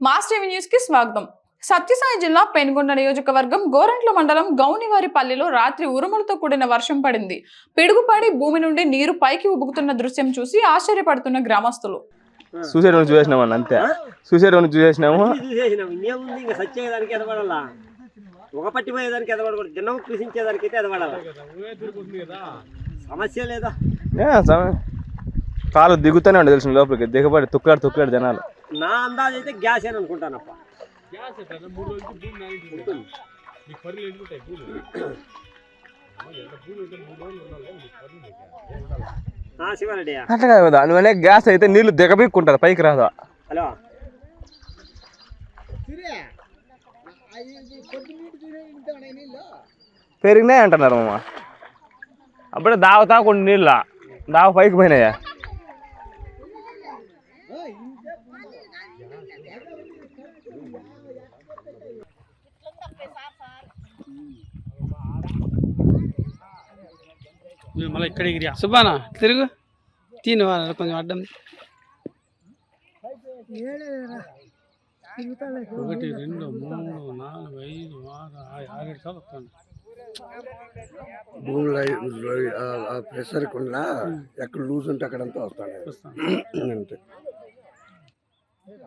Mass TV న్యూస్కి స్వాగతం. సత్యసాయి జిల్లా పెనుగొండ నియోజకవర్గం గోరంట్ల మండలం గౌనివారిపల్లిలో రాత్రి ఉరుములతో కూడిన వర్షం పడింది. పిడుగుపడి భూమి నుండి నీరు పైకి ఉబుకుతున్న దృశ్యం చూసి ఆశ్చర్యపడుతున్న గ్రామస్తులు. అన్న అంతే. చూసేసినాము. ఇంకేముంది? ఇంకా సచ్చేదానికి ఒక పట్టిపోయేదానికి ఎదబడకూడదు దినం కృషించేదానికి అయితే సమస్య లేదా? కాలు దిగుతూనే ఉండే తెలిసిన లోపలికి. దిగబడి తుక్కాడు తుక్కాడు జనాలు. నా అందాజు అయితే గ్యాస్ అని అనుకుంటానప్ప. ఉంటుంది. ఆ, శివారెడ్డియా అట్లా కాదు అందువల్ల గ్యాస్ అయితే నీళ్ళు దిగబీక్కుంటారు పైకి రాదు. హలో. పెరిగినాయి అంటున్నారు మామ అప్పుడే దావతా కొన్ని నీళ్ళ. దావ పైకి పోయినాయా? మళ్ళీ ఇక్కడ ఎగిరియా సుబ్బానా తిరుగు. తిను వాళ్ళు కొంచెం అడ్డం. ఒకటి రెండు మూడు నాలుగు ఐదు ఆరు ఆ- ఆరేడు సార్లు వస్తాను. భూమిలో ప్రెషర్ కుండా ఎక్కడ లూజ్ ఉంటే అక్కడంతా వస్తాను. అంతే.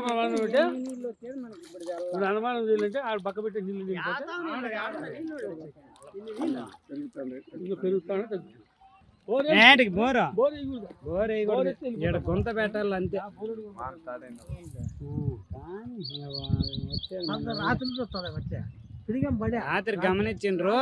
అనుమానం ఉంటే ఇప్పుడు అనుమానం ఆడ పక్క పెట్టే నీళ్ళు ఇంకా పెరుగుతానే తగ్గుతుంది బోరు బోర్. ఇక్కడ గుంత పెట్టాలి అంతే. రాత్రి గమనించిండ్రు